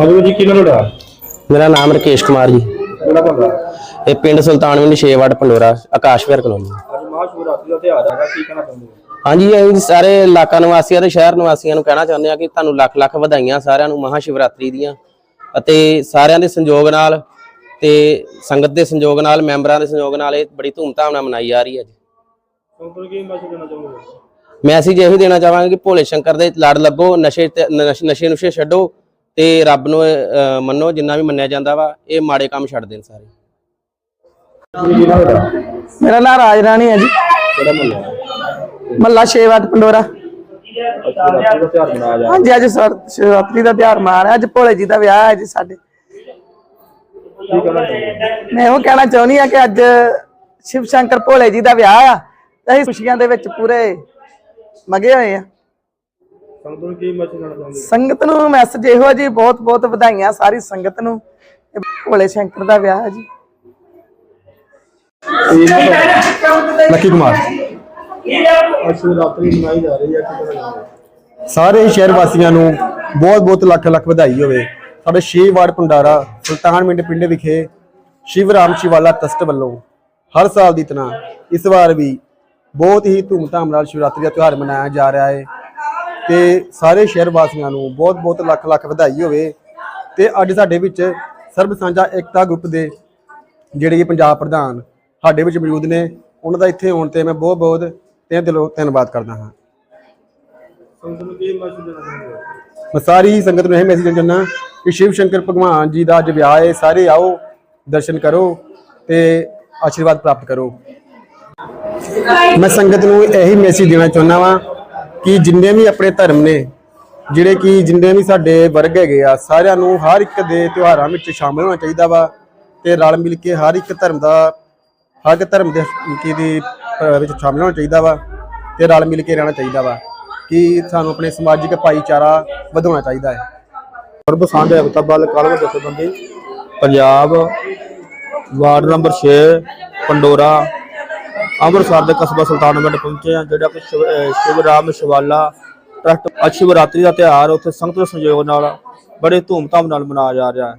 ਹਾਂਜੀ ਜੀ ਕਿਹਨਾਂ ਤੁਹਾਡਾ? ਮੇਰਾ ਨਾਮ ਰਕੇਸ਼ ਕੁਮਾਰ ਜੀ। ਕਿਹੜਾ ਬੰਦਾ? ਇਹ ਪਿੰਡ ਸੁਲਤਾਨਵਿੰਡ 6 ਵਾਰਡ ਪੰਡੋਰਾ ਆਕਾਸ਼ ਵਿਹਾਰ ਕਲੋਨੀ। ਅੱਜ ਮਹਾਸ਼ਿਵਰਾਤਰੀ ਦਾ ਤਿਉਹਾਰ ਹੈਗਾ ਕੀ ਕਹਿਣਾ ਚਾਹੁੰਦੇ ਹੋ? ਹਾਂਜੀ ਅਸੀਂ ਸਾਰੇ ਇਲਾਕਾ ਨਿਵਾਸੀਆਂ ਤੇ ਸ਼ਹਿਰ ਨਿਵਾਸੀਆਂ ਨੂੰ ਕਹਿਣਾ ਚਾਹੁੰਦੇ ਹਾਂ ਕਿ ਤੁਹਾਨੂੰ ਲੱਖ ਲੱਖ ਵਧਾਈਆਂ ਸਾਰਿਆਂ ਨੂੰ ਮਹਾ ਸ਼ਿਵਰਾਤਰੀ ਦੀਆਂ ਅਤੇ ਸਾਰਿਆਂ ਦੇ ਸੰਯੋਗ ਨਾਲ ਤੇ ਸੰਗਤ ਦੇ ਸੰਯੋਗ ਨਾਲ ਮੈਂਬਰਾਂ ਦੇ ਸੰਯੋਗ ਨਾਲ ਇਹ ਬੜੀ ਧੂਮਧਾਮ ਨਾਲ ਮਨਾਈ ਜਾ ਰਹੀ ਹੈ ਜੀ। ਕੀ ਮੈਸੇਜ ਦੇਣਾ ਚਾਹੁੰਦੇ ਹੋ? ਮੈਸੇਜ ਇਹੋ ਦੇਣਾ ਚਾਹਾਂਗੇ ਕਿ ਭੋਲੇ ਸ਼ੰਕਰ ਦੇ ਲੜ ਲੱਗੋ ਨਸ਼- ਨਸ਼ੇ ਨੁਸ਼ੇ ਛੱਡੋ ਤੇ ਰੱਬ ਨੂੰ ਅਹ, ਮੰਨੋ ਜਿੰਨਾ ਵੀ ਮੰਨਿਆ ਜਾਂਦਾ ਵਾ ਇਹ ਮਾੜੇ ਕੰਮ ਛੱਡ ਦੇਣ ਸਾਰੇ। ਮੇਰਾ ਨਾਮ ਰਾਜ ਰਾਣੀ ਹੈ ਜੀ। ਕਿਹੜਾ ਮੱਲਾ ਛੇਵਟ ਪੰਡੋਰਾ ਮਨਾਇਆ ਜਾ ਹਾਂਜੀ ਅੱਜ ਸਰ- ਸ਼ਿਵਰਾਤਰੀ ਦਾ ਤਿਉਹਾਰ ਮਨਾ ਰਿਹਾ ਅੱਜ ਭੋਲੇ ਜੀ ਦਾ ਵਿਆਹ ਹੈ ਜੀ ਸਾਡੇ। ਮੈਂ ਉਹ ਕਹਿਣਾ ਚਾਹੁੰਦੀ ਆ ਕਿ ਅੱਜ ਸ਼ਿਵ ਸ਼ੰਕਰ ਭੋਲੇ ਜੀ ਦਾ ਵਿਆਹ ਆ। ਤੇ ਅਸੀਂ ਖੁਸ਼ੀਆਂ ਦੇ ਵਿੱਚ ਪੂਰੇ ਮਗੇ ਹੋਏ ਆ। ਸੰਗਤ ਨੂੰ ਕੀ ਮੈਸੇਜ ਦੇਣਾ ਚਾਹੁੰਦੇ ਸੰਗਤ ਨੂੰ ਮੈਸੇਜ ਇਹੋ ਜੀ ਬਹੁਤ ਬਹੁਤ ਵਧਾਈਆਂ ਸਾਰੀ ਸੰਗਤ ਨੂੰ। ਇਹ ਭੋਲੇ ਸ਼ੰਕਰ ਦਾ ਵਿਆਹ ਹੈ ਜੀ। ਲੱਕੀ ਕੁਮਾਰ। ਅੱਜ ਮਨਾਈ ਜਾ ਰਹੀ ਹੈ ਹੋ ਸਾਰੇ ਸ਼ਹਿਰ ਵਾਸੀਆਂ ਨੂੰ ਬਹੁਤ ਬਹੁਤ ਲੱਖ ਲੱਖ ਵਧਾਈ ਹੋਵੇ। ਸਾਡੇ ਛੇ ਵਾਰਡ ਭੰਡਾਰਾ ਸੁਲਤਾਨ ਮਿੰਟ ਪਿੰਡ ਵਿਖੇ ਸ਼ਿਵ ਰਾਮ ਸ਼ਿਵਾਲਾ ਟਰਸਟ ਵੱਲੋਂ ਹਰ ਸਾਲ ਦੀ ਤਰ੍ਹਾਂ ਇਸ ਵਾਰ ਵੀ ਬਹੁਤ ਹੀ ਧੂਮਧਾਮ ਨਾਲ ਸ਼ਿਵਰਾਤਰੀ ਦਾ ਤਿਉਹਾਰ ਮਨਾਇਆ ਜਾ ਰਿਹਾ ਹੈ। ਤੇ ਸਾਰੇ ਸ਼ਹਿਰ ਵਾਸੀਆਂ ਨੂੰ ਬਹੁਤ ਬਹੁਤ ਲੱਖ ਲੱਖ ਵਧਾਈ ਹੋਵੇ ਤੇ ਅੱਜ ਸਾਡੇ ਵਿੱਚ ਸਰਬ ਸਾਂਝਾ ਏਕਤਾ ਗਰੁੱਪ ਦੇ ਜਿਹੜੇ ਕਿ ਪੰਜਾਬ ਪ੍ਰਧਾਨ ਸਾਡੇ ਵਿੱਚ ਮੌਜੂਦ ਨੇ, ਉਹਨਾਂ ਦਾ ਇੱਥੇ ਆਉਣ ਤੇ ਮੈਂ ਬਹੁਤ ਬਹੁਤ ਤਹਿ ਦਿਲੋਂ ਧੰਨਵਾਦ ਕਰਦਾ ਹਾਂ। ਮੈਂ ਸਾਰੀ ਸੰਗਤ ਨੂੰ ਇਹ ਮੈਸੇਜ ਦੇਣਾ ਚਾਹੁੰਦਾ ਕਿ ਸ਼ਿਵ ਸ਼ੰਕਰ ਭਗਵਾਨ ਜੀ ਦਾ ਅੱਜ ਵਿਆਹ ਹੈ, ਸਾਰੇ ਆਓ, ਦਰਸ਼ਨ ਕਰੋ ਤੇ ਆਸ਼ੀਰਵਾਦ ਪ੍ਰਾਪਤ ਕਰੋ। ਮੈਂ ਸੰਗਤ ਨੂੰ ਇਹੀ ਮੈਸੇਜ ਦੇਣਾ ਚਾਹੁੰਦਾ ਵਾਂ ਕਿ ਜਿੰਨੇ ਵੀ ਆਪਣੇ ਧਰਮ ਨੇ, ਜਿਹੜੇ ਕਿ ਜਿੰਨੇ ਵੀ ਸਾਡੇ ਵਰਗ ਹੈਗੇ ਆ, ਸਾਰਿਆਂ ਨੂੰ ਹਰ ਇੱਕ ਦੇ ਤਿਉਹਾਰਾਂ ਵਿੱਚ ਸ਼ਾਮਲ ਹੋਣਾ ਚਾਹੀਦਾ ਵਾ ਤੇ ਰਲ ਮਿਲ ਕੇ ਹਰ ਇੱਕ ਧਰਮ ਦਾ, ਹਰ ਇੱਕ ਧਰਮ ਦੇ ਕੀ ਦੀ ਵਿੱਚ ਸ਼ਾਮਲ ਹੋਣਾ ਚਾਹੀਦਾ ਵਾ ਤੇ ਰਲ ਮਿਲ ਕੇ ਰਹਿਣਾ ਚਾਹੀਦਾ ਵਾ ਕਿ ਸਾਨੂੰ ਆਪਣੇ ਸਮਾਜਿਕ ਭਾਈਚਾਰਾ ਵਧਾਉਣਾ ਚਾਹੀਦਾ ਹੈ। ਸਰਬ ਸਾਂਝਾ ਏਕਤਾ ਬਲ ਕਾਲਮ ਜਥੇਬੰਦੀ ਪੰਜਾਬ ਵਾਰਡ ਨੰਬਰ 6 ਪੰਡੋਰਾ। ਅੰਮ੍ਰਿਤਸਰ ਦੇ ਕਸਬਾ ਸੁਲਤਾਨਵਿੰਡ ਪਹੁੰਚੇ ਆ ਜਿਹੜਾ ਕਿ ਸ਼ਿਵ, ਅਹ ਸ਼ਿਵਾਲਾ ਟਰਸਟ, ਅੱਜ ਸ਼ਿਵਰਾਤਰੀ ਦਾ ਤਿਉਹਾਰ ਉੱਥੇ ਸੰਗਤ ਦੇ ਸਹਿਯੋਗ ਨਾਲ ਬੜੇ ਧੂਮਧਾਮ ਨਾਲ ਮਨਾਇਆ ਜਾ ਰਿਹਾ ਹੈ।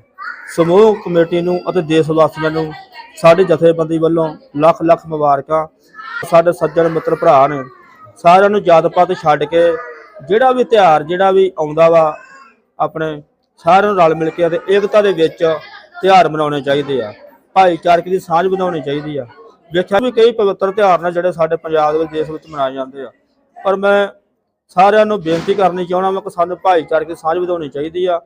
ਸਮੂਹ, ਕਮੇਟੀ ਨੂੰ ਅਤੇ ਦੇਸ਼ ਵਾਸੀਆਂ ਨੂੰ ਸਾਡੇ ਜਥੇਬੰਦੀ ਵੱਲੋਂ ਲੱਖ ਲੱਖ ਮੁਬਾਰਕਾਂ। ਸਾਡੇ ਸੱਜਣ ਮਿੱਤਰ ਭਰਾ ਨੇ ਸਾਰਿਆਂ ਨੂੰ ਜਾਤ ਪਾਤ ਛੱਡ ਕੇ ਜਿਹੜਾ ਵੀ ਤਿਉਹਾਰ, ਜਿਹੜਾ ਵੀ ਆਉਂਦਾ ਵਾ, ਆਪਣੇ ਸਾਰਿਆਂ ਨੂੰ ਰਲ ਮਿਲ ਕੇ ਅਤੇ ਏਕਤਾ ਦੇ ਵਿੱਚ ਤਿਉਹਾਰ ਮਨਾਉਣੇ ਚਾਹੀਦੇ ਆ। ਭਾਈਚਾਰਕ ਦੀ ਸਾਂਝ ਵਧਾਉਣੀ ਚਾਹੀਦੀ ਆ। ਵੇਖਿਆ ਵੀ ਕਈ ਪਵਿੱਤਰ ਤਿਉਹਾਰ ਨੇ ਜਿਹੜੇ ਸਾਡੇ ਪੰਜਾਬ ਦੇ ਵਿੱਚ ਦੇਸ਼ ਵਿੱਚ ਮਨਾਏ ਜਾਂਦੇ ਆ। ਪਰ ਮੈਂ ਸਾਰਿਆਂ ਨੂੰ ਬੇਨਤੀ ਕਰਨੀ ਚਾਹਣਾ ਮੈਂ ਕਿ ਸਾਨੂੰ ਭਾਈਚਾਰਕ ਸਾਂਝ ਵਧਾਉਣੀ ਚਾਹੀਦੀ ਆ।